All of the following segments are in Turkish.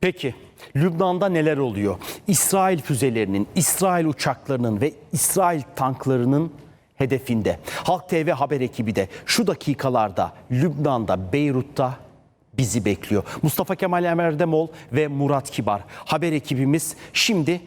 Peki Lübnan'da neler oluyor? İsrail füzelerinin, İsrail uçaklarının ve İsrail tanklarının hedefinde. Halk TV haber ekibi de şu dakikalarda Lübnan'da, Beyrut'ta bizi bekliyor. Mustafa Kemal Emerdemol ve Murat Kibar haber ekibimiz şimdi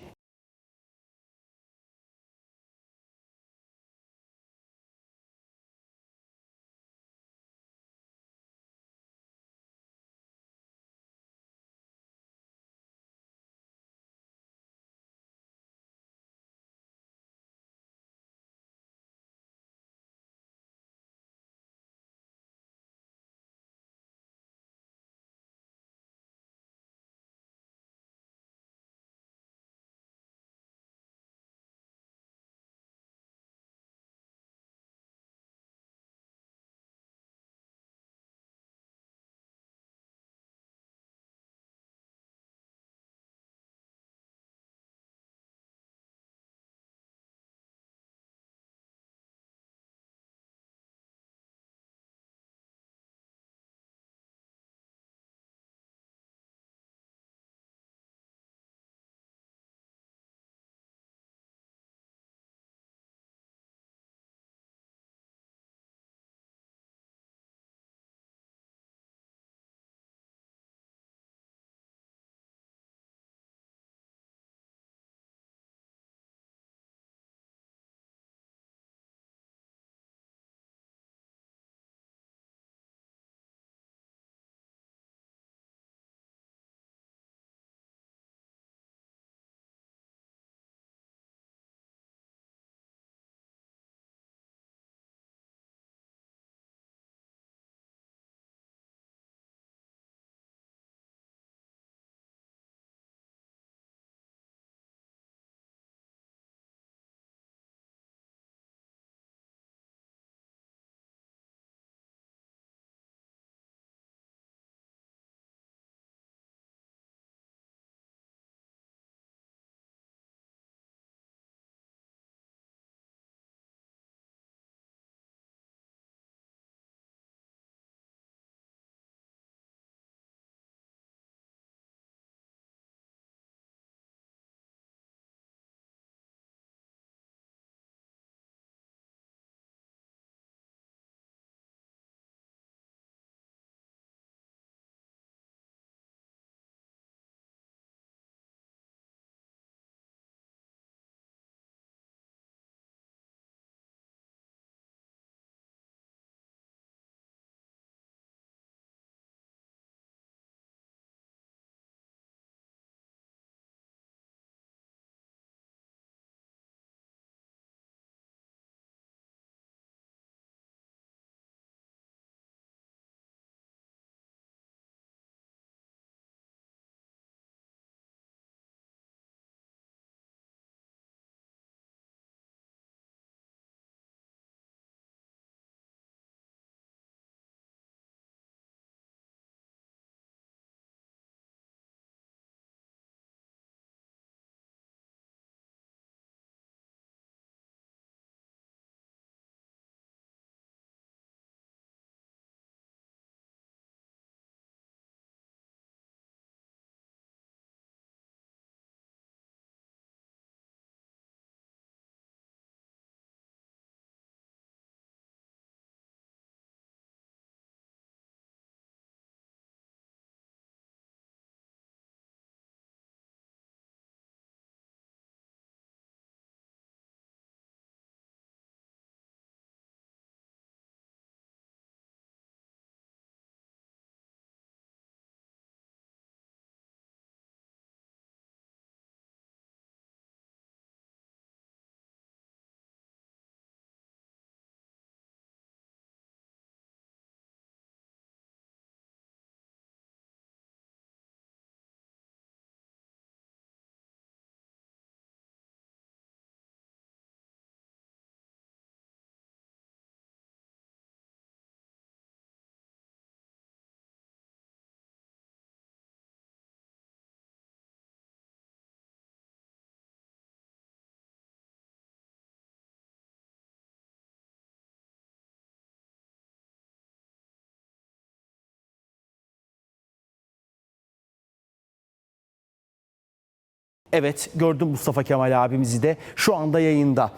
Evet gördüm Mustafa Kemal abimizi de şu anda yayında.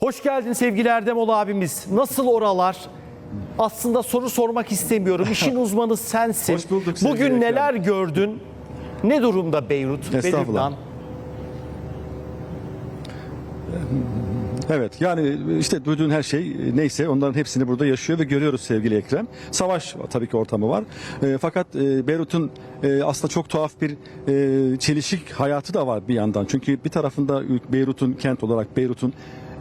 Hoş geldin sevgili Erdemoğlu abimiz. Nasıl oralar? Aslında soru sormak istemiyorum. İşin uzmanı sensin. Hoş bulduk sevgili Bugün Ekrem. neler gördün? Ne durumda Beyrut Estağfurullah. Lübnan? Evet yani işte duyduğun her şey neyse onların hepsini burada yaşıyor ve görüyoruz sevgili Ekrem. Savaş tabii ki ortamı var. E, fakat e, Beyrut'un e, aslında çok tuhaf bir e, çelişik hayatı da var bir yandan. Çünkü bir tarafında Beyrut'un kent olarak Beyrut'un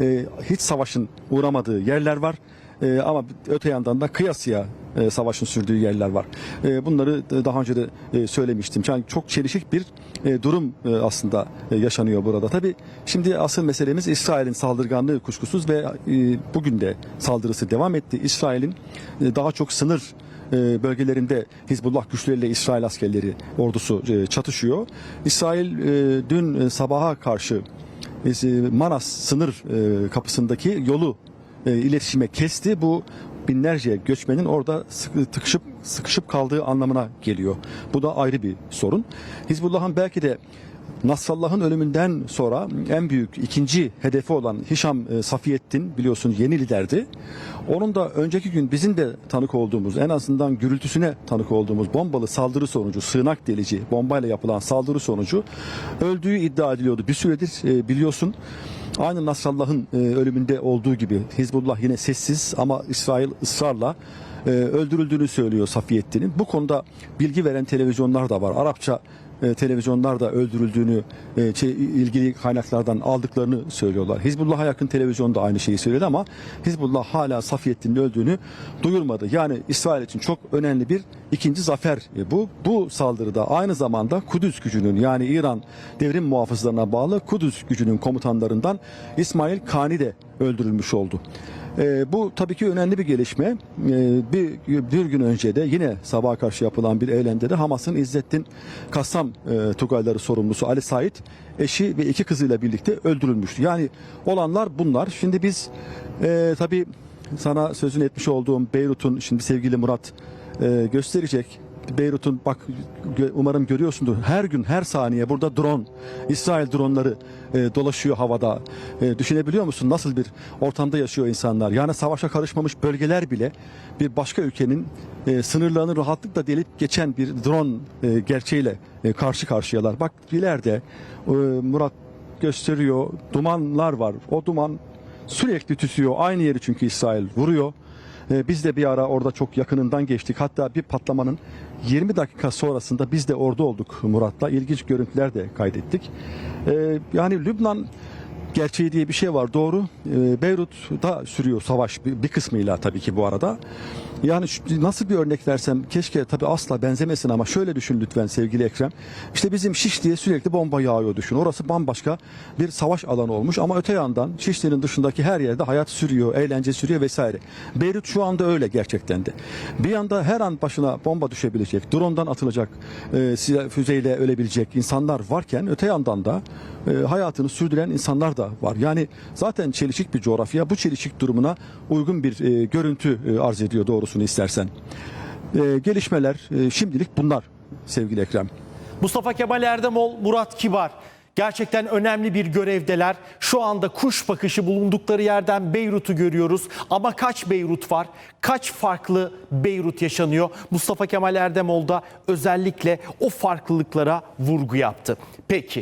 e, hiç savaşın uğramadığı yerler var. E, ama öte yandan da kıyasıya e, savaşın sürdüğü yerler var. E, bunları da- daha önce de e, söylemiştim. Yani çok çelişik bir e, durum e, aslında e, yaşanıyor burada. Tabii şimdi asıl meselemiz İsrail'in saldırganlığı kuşkusuz ve e, bugün de saldırısı devam etti. İsrail'in e, daha çok sınır e, bölgelerinde Hizbullah güçleriyle İsrail askerleri ordusu e, çatışıyor. İsrail e, dün sabaha karşı Manas sınır kapısındaki yolu e, iletişime kesti. Bu binlerce göçmenin orada sıkı, tıkışıp sıkışıp kaldığı anlamına geliyor. Bu da ayrı bir sorun. Hizbullah'ın belki de Nasrallah'ın ölümünden sonra en büyük ikinci hedefi olan Hişam e, Safiyettin biliyorsun yeni liderdi. Onun da önceki gün bizim de tanık olduğumuz en azından gürültüsüne tanık olduğumuz bombalı saldırı sonucu sığınak delici bombayla yapılan saldırı sonucu öldüğü iddia ediliyordu. Bir süredir e, biliyorsun Aynı Nasrallah'ın e, ölümünde olduğu gibi Hizbullah yine sessiz ama İsrail ısrarla e, öldürüldüğünü söylüyor Safiyettin'in. Bu konuda bilgi veren televizyonlar da var. Arapça e, televizyonlar da öldürüldüğünü e, şey, ilgili kaynaklardan aldıklarını söylüyorlar. Hizbullah'a yakın televizyon da aynı şeyi söyledi ama Hizbullah hala Safiyettin'in öldüğünü duyurmadı. Yani İsrail için çok önemli bir ikinci zafer e, bu. Bu saldırıda aynı zamanda Kudüs gücünün yani İran devrim muhafızlarına bağlı Kudüs gücünün komutanlarından İsmail Kani de öldürülmüş oldu. E, bu tabii ki önemli bir gelişme. E, bir, bir gün önce de yine sabaha karşı yapılan bir eylemde de Hamas'ın İzzettin Kassam e, Tugayları sorumlusu Ali Said eşi ve iki kızıyla birlikte öldürülmüştü. Yani olanlar bunlar. Şimdi biz e, tabii sana sözünü etmiş olduğum Beyrut'un şimdi sevgili Murat e, gösterecek. Beyrut'un bak umarım görüyorsundur her gün her saniye burada drone İsrail dronları e, dolaşıyor havada. E, düşünebiliyor musun nasıl bir ortamda yaşıyor insanlar? Yani savaşa karışmamış bölgeler bile bir başka ülkenin e, sınırlarını rahatlıkla delip geçen bir drone e, gerçeğiyle e, karşı karşıyalar. Bak ileride e, Murat gösteriyor dumanlar var. O duman sürekli tütüyor. Aynı yeri çünkü İsrail vuruyor. Ee, Biz de bir ara orada çok yakınından geçtik. Hatta bir patlamanın 20 dakika sonrasında biz de orada olduk Murat'la. İlginç görüntüler de kaydettik. Ee, Yani Lübnan gerçeği diye bir şey var doğru. Ee, Beyrut'ta sürüyor savaş bir kısmıyla tabii ki bu arada. Yani nasıl bir örnek versem keşke tabii asla benzemesin ama şöyle düşün lütfen sevgili Ekrem. İşte bizim Şişli'ye sürekli bomba yağıyor düşün. Orası bambaşka bir savaş alanı olmuş ama öte yandan Şişli'nin dışındaki her yerde hayat sürüyor, eğlence sürüyor vesaire. Beyrut şu anda öyle gerçekten de. Bir yanda her an başına bomba düşebilecek, drone'dan atılacak, e, füzeyle ölebilecek insanlar varken öte yandan da e, hayatını sürdüren insanlar da var. Yani zaten çelişik bir coğrafya. Bu çelişik durumuna uygun bir e, görüntü e, arz ediyor doğrusunu istersen. E, gelişmeler e, şimdilik bunlar sevgili Ekrem. Mustafa Kemal Erdemol, Murat Kibar. Gerçekten önemli bir görevdeler. Şu anda kuş bakışı bulundukları yerden Beyrut'u görüyoruz. Ama kaç Beyrut var? Kaç farklı Beyrut yaşanıyor? Mustafa Kemal Erdemol da özellikle o farklılıklara vurgu yaptı. Peki